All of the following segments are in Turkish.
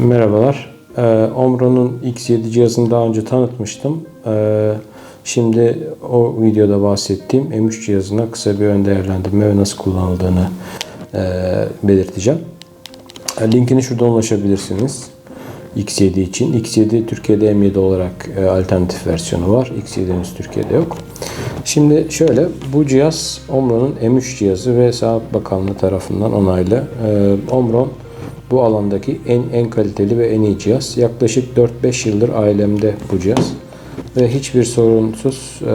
Merhabalar. Ee, Omro'nun X7 cihazını daha önce tanıtmıştım. Ee, şimdi o videoda bahsettiğim M3 cihazına kısa bir ön değerlendirme ve nasıl kullanıldığını e, belirteceğim. E, Linkini şuradan ulaşabilirsiniz. X7 için. X7 Türkiye'de M7 olarak e, alternatif versiyonu var. X7 henüz Türkiye'de yok. Şimdi şöyle bu cihaz Omron'un M3 cihazı ve Sağlık Bakanlığı tarafından onaylı. E, Omron bu alandaki en en kaliteli ve en iyi cihaz. Yaklaşık 4-5 yıldır ailemde bu cihaz ve hiçbir sorunsuz e,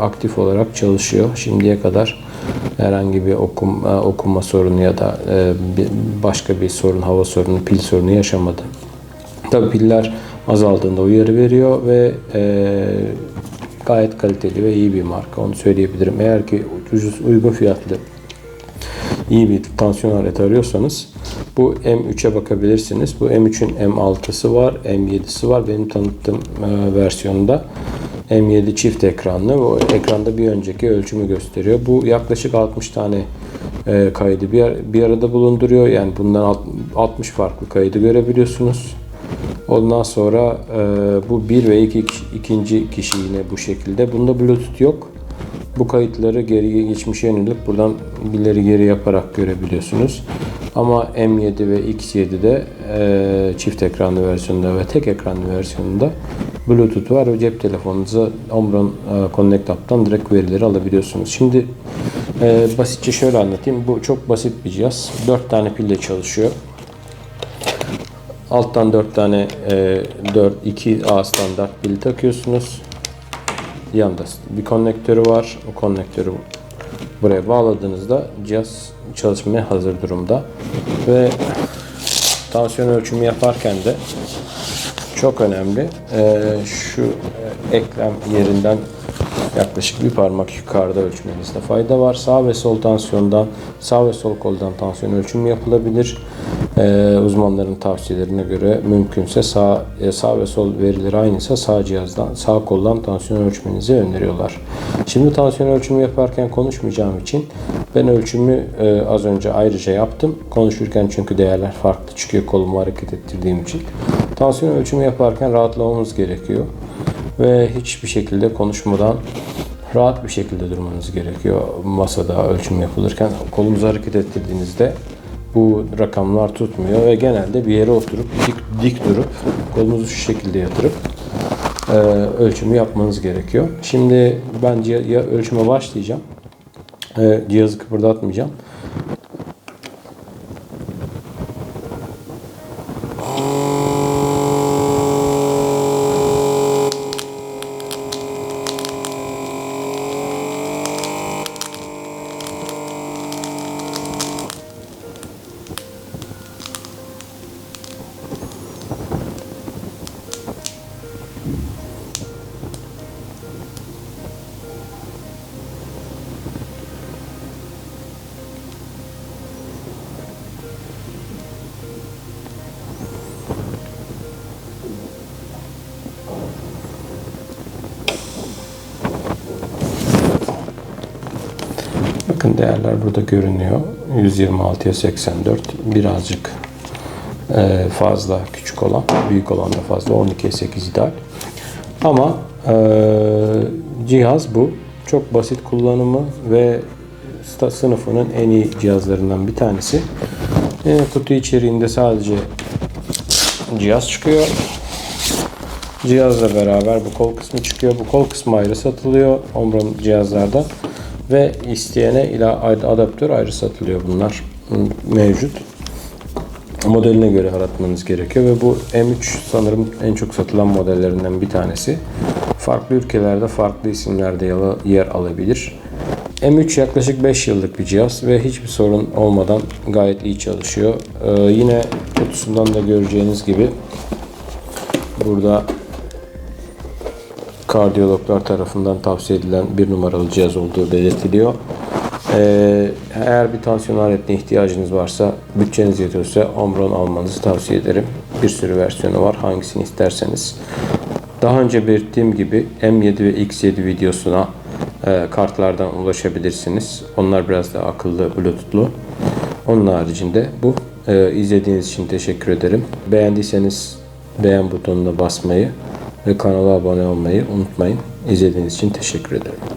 aktif olarak çalışıyor. Şimdiye kadar herhangi bir okum, e, okuma sorunu ya da e, bir, başka bir sorun, hava sorunu, pil sorunu yaşamadı. Tabii piller azaldığında uyarı veriyor ve e, gayet kaliteli ve iyi bir marka. Onu söyleyebilirim. Eğer ki ucuz, uygun fiyatlı iyi bir tansiyon aleti arıyorsanız bu M3'e bakabilirsiniz. Bu M3'ün M6'sı var, M7'si var. Benim tanıttığım e, versiyonunda M7 çift ekranlı. Bu ekranda bir önceki ölçümü gösteriyor. Bu yaklaşık 60 tane e, kaydı bir, bir arada bulunduruyor. Yani bundan alt- 60 farklı kaydı görebiliyorsunuz. Ondan sonra e, bu bir ve iki kişi- ikinci kişi yine bu şekilde. Bunda Bluetooth yok. Bu kayıtları geri geçmişe yönelik buradan ileri geri yaparak görebiliyorsunuz. Ama M7 ve X7'de e, çift ekranlı versiyonunda ve tek ekranlı versiyonunda Bluetooth var ve cep telefonunuza Omron e, Connect app'tan direkt verileri alabiliyorsunuz. Şimdi e, basitçe şöyle anlatayım. Bu çok basit bir cihaz. 4 tane pille çalışıyor. Alttan 4 tane e, 4 2 A standart pil takıyorsunuz. Yanda bir konnektörü var. O konnektörü buraya bağladığınızda cihaz çalışmaya hazır durumda. Ve tansiyon ölçümü yaparken de çok önemli. Ee, şu eklem yerinden yaklaşık bir parmak yukarıda ölçmenizde fayda var. Sağ ve sol tansiyondan, sağ ve sol koldan tansiyon ölçümü yapılabilir. Ee, uzmanların tavsiyelerine göre mümkünse sağ e, sağ ve sol verileri aynıysa sağ cihazdan, sağ koldan tansiyon ölçmenizi öneriyorlar. Şimdi tansiyon ölçümü yaparken konuşmayacağım için ben ölçümü e, az önce ayrıca yaptım. Konuşurken çünkü değerler farklı çıkıyor kolumu hareket ettirdiğim için. Tansiyon ölçümü yaparken rahatlamamız gerekiyor ve hiçbir şekilde konuşmadan rahat bir şekilde durmanız gerekiyor masada ölçüm yapılırken. Kolunuzu hareket ettirdiğinizde bu rakamlar tutmuyor ve genelde bir yere oturup dik, dik durup kolunuzu şu şekilde yatırıp e, ölçümü yapmanız gerekiyor. Şimdi ben ya ölçüme başlayacağım. E, cihazı kıpırdatmayacağım. Bakın değerler burada görünüyor. 126'ya 84. Birazcık e, fazla küçük olan, büyük olan da fazla. 12'ye 8 ideal. Ama e, cihaz bu. Çok basit kullanımı ve sınıfının en iyi cihazlarından bir tanesi. E, kutu içeriğinde sadece cihaz çıkıyor. Cihazla beraber bu kol kısmı çıkıyor. Bu kol kısmı ayrı satılıyor Omron cihazlarda ve isteyene ila adaptör ayrı satılıyor bunlar mevcut. Modeline göre aratmanız gerekiyor ve bu M3 sanırım en çok satılan modellerinden bir tanesi. Farklı ülkelerde farklı isimlerde yer alabilir. M3 yaklaşık 5 yıllık bir cihaz ve hiçbir sorun olmadan gayet iyi çalışıyor. Ee, yine kutusundan da göreceğiniz gibi burada kardiyologlar tarafından tavsiye edilen bir numaralı cihaz olduğu belirtiliyor. Ee, eğer bir tansiyon aletine ihtiyacınız varsa, bütçeniz yetiyorsa Omron almanızı tavsiye ederim. Bir sürü versiyonu var. Hangisini isterseniz. Daha önce belirttiğim gibi M7 ve X7 videosuna e, kartlardan ulaşabilirsiniz. Onlar biraz daha akıllı, bluetoothlu. Onun haricinde bu Ee, izlediğiniz için teşekkür ederim. Beğendiyseniz beğen butonuna basmayı ve kanala abone olmayı unutmayın. İzlediğiniz için teşekkür ederim.